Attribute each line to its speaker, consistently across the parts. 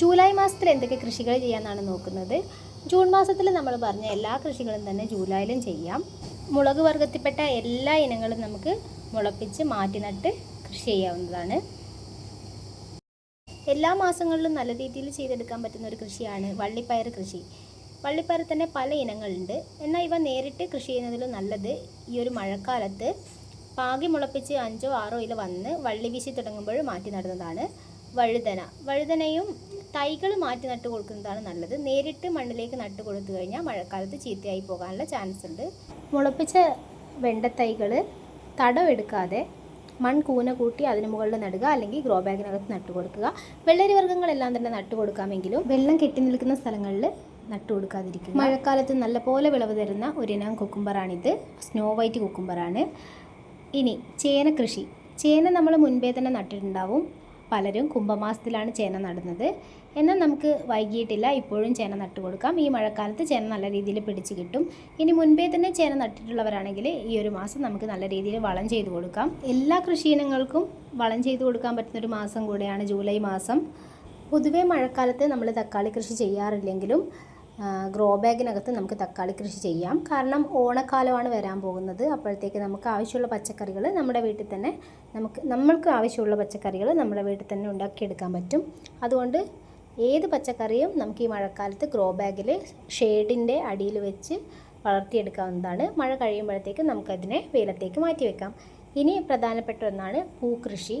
Speaker 1: July മാസത്തിൽ എന്തൊക്കെ കൃഷികൾ ചെയ്യാമെന്നാണ് നോക്കുന്നത്? ജൂൺ മാസത്തിൽ നമ്മൾ പറഞ്ഞ എല്ലാ കൃഷികളും തന്നെ ജൂലൈയിലും ചെയ്യാം. മുളക് വർഗത്തിൽപ്പെട്ട എല്ലാ ഇനങ്ങളും നമുക്ക് മുളപ്പിച്ച് മാറ്റി നട്ട് കൃഷി ചെയ്യാവുന്നതാണ്. എല്ലാ മാസങ്ങളിലും നല്ല രീതിയിൽ ചെയ്തെടുക്കാൻ പറ്റുന്ന ഒരു കൃഷിയാണ് വള്ളിപ്പയർ കൃഷി. വള്ളിപ്പയർ തന്നെ പല ഇനങ്ങളുണ്ട്. എന്നാൽ ഇവ നേരിട്ട് കൃഷി ചെയ്യുന്നതിലും നല്ലത് ഈ ഒരു മഴക്കാലത്ത് പാകി മുളപ്പിച്ച് അഞ്ചോ ആറോ ഇല വന്ന് വള്ളി വീശി തുടങ്ങുമ്പോൾ മാറ്റി നടുന്നതാണ് വഴുതന. വഴുതനയും തൈകൾ മാറ്റി നട്ട് കൊടുക്കുന്നതാണ് നല്ലത്. നേരിട്ട് മണ്ണിലേക്ക് നട്ട് കൊടുത്തു കഴിഞ്ഞാൽ മഴക്കാലത്ത് ചീത്തയായി പോകാനുള്ള ചാൻസ് ഉണ്ട്. മുളപ്പിച്ച വെണ്ടത്തൈകൾ തടമെടുക്കാതെ മൺകൂന കൂട്ടി അതിന് മുകളിൽ നടുക അല്ലെങ്കിൽ ഗ്രോ ബാഗിനകത്ത് നട്ടു കൊടുക്കുക. വെള്ളരി വർഗങ്ങളെല്ലാം തന്നെ നട്ടു കൊടുക്കാമെങ്കിലും വെള്ളം കെട്ടി നിൽക്കുന്ന സ്ഥലങ്ങളിൽ നട്ടു കൊടുക്കാതിരിക്കുക. മഴക്കാലത്ത് നല്ലപോലെ വിളവ് തരുന്ന ഒരിനം കുക്കുംബറാണിത്. Snow white കുക്കുംബറാണ്. ഇനി ചേന കൃഷി. ചേന നമ്മൾ മുൻപേ തന്നെ നട്ടിട്ടുണ്ടാവും. പലരും കുംഭമാസത്തിലാണ് ചേന നടുന്നത്. എന്നാൽ നമുക്ക് വൈകിയിട്ടില്ല ഇപ്പോഴും ചേന നട്ടു കൊടുക്കാം. ഈ മഴക്കാലത്ത് ചേന നല്ല രീതിയിൽ പിടിച്ച് കിട്ടും. ഇനി മുൻപേ തന്നെ ചേന നട്ടിട്ടുള്ളവരാണെങ്കിൽ ഈ ഒരു മാസം നമുക്ക് നല്ല രീതിയിൽ വളം ചെയ്ത് കൊടുക്കാം. എല്ലാ കൃഷിയിനങ്ങൾക്കും വളം ചെയ്ത് കൊടുക്കാൻ പറ്റുന്ന ഒരു മാസം കൂടെയാണ് ജൂലൈ മാസം. പൊതുവേ മഴക്കാലത്ത് നമ്മൾ തക്കാളി കൃഷി ചെയ്യാറില്ലെങ്കിലും ഗ്രോ ബാഗിനകത്ത് നമുക്ക് തക്കാളി കൃഷി ചെയ്യാം. കാരണം ഓണക്കാലമാണ് വരാൻ പോകുന്നത്. അപ്പോഴത്തേക്ക് നമുക്ക് ആവശ്യമുള്ള പച്ചക്കറികൾ നമ്മുടെ വീട്ടിൽ തന്നെ നമുക്ക് നമ്മൾക്ക് ആവശ്യമുള്ള പച്ചക്കറികൾ നമ്മുടെ വീട്ടിൽ തന്നെ ഉണ്ടാക്കിയെടുക്കാൻ പറ്റും. അതുകൊണ്ട് ഏത് പച്ചക്കറിയും നമുക്ക് ഈ മഴക്കാലത്ത് ഗ്രോ ബാഗിൽ ഷെയ്ഡിന്റെ അടിയിൽ വെച്ച് വളർത്തിയെടുക്കാവുന്നതാണ്. മഴ കഴിയുമ്പോഴത്തേക്ക് നമുക്കതിനെ വെയിലത്തേക്ക് മാറ്റി വെക്കാം. ഇനി പ്രധാനപ്പെട്ട ഒന്നാണ് പൂക്കൃഷി.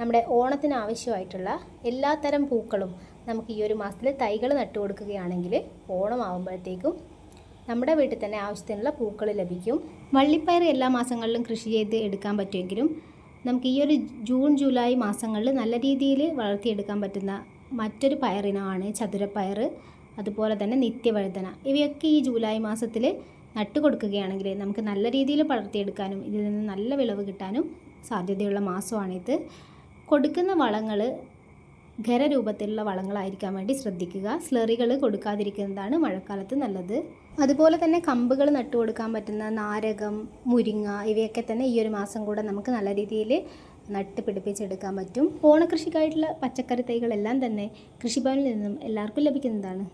Speaker 1: നമ്മുടെ ഓണത്തിന് ആവശ്യമായിട്ടുള്ള എല്ലാത്തരം പൂക്കളും നമുക്ക് ഈ ഒരു മാസത്തിൽ തൈകൾ നട്ടു കൊടുക്കുകയാണെങ്കിൽ ഓണമാകുമ്പോഴത്തേക്കും നമ്മുടെ വീട്ടിൽ തന്നെ ആവശ്യത്തിനുള്ള പൂക്കൾ ലഭിക്കും. വള്ളിപ്പയർ എല്ലാ മാസങ്ങളിലും കൃഷി ചെയ്ത് എടുക്കാൻ പറ്റുമെങ്കിലും നമുക്ക് ഈ ഒരു ജൂൺ ജൂലൈ മാസങ്ങളിൽ നല്ല രീതിയിൽ വളർത്തിയെടുക്കാൻ പറ്റുന്ന മറ്റൊരു പയറിനമാണ് ചതുരപ്പയർ അതുപോലെ തന്നെ നിത്യവഴുതന. ഇവയൊക്കെ ഈ ജൂലൈ മാസത്തിൽ നട്ടു കൊടുക്കുകയാണെങ്കിൽ നമുക്ക് നല്ല രീതിയിൽ വളർത്തിയെടുക്കാനും ഇതിൽ നിന്ന് നല്ല വിളവ് കിട്ടാനും സാധ്യതയുള്ള മാസമാണിത്. കൊടുക്കുന്ന വളങ്ങൾ ഖരരൂപത്തിലുള്ള വളങ്ങളായിരിക്കാൻ വേണ്ടി ശ്രദ്ധിക്കുക. സ്ലറികൾ കൊടുക്കാതിരിക്കുന്നതാണ് മഴക്കാലത്ത് നല്ലത്. അതുപോലെ തന്നെ കമ്പുകൾ നട്ടു കൊടുക്കാൻ പറ്റുന്ന നാരകം മുരിങ്ങ ഇവയൊക്കെ തന്നെ ഈ ഒരു മാസം കൂടെ നമുക്ക് നല്ല രീതിയിൽ നട്ട് പിടിപ്പിച്ചെടുക്കാൻ പറ്റും. ഓണക്കൃഷിക്കായിട്ടുള്ള പച്ചക്കറി തൈകളെല്ലാം തന്നെ കൃഷിഭവനിൽ നിന്നും എല്ലാവർക്കും ലഭിക്കുന്നതാണ്.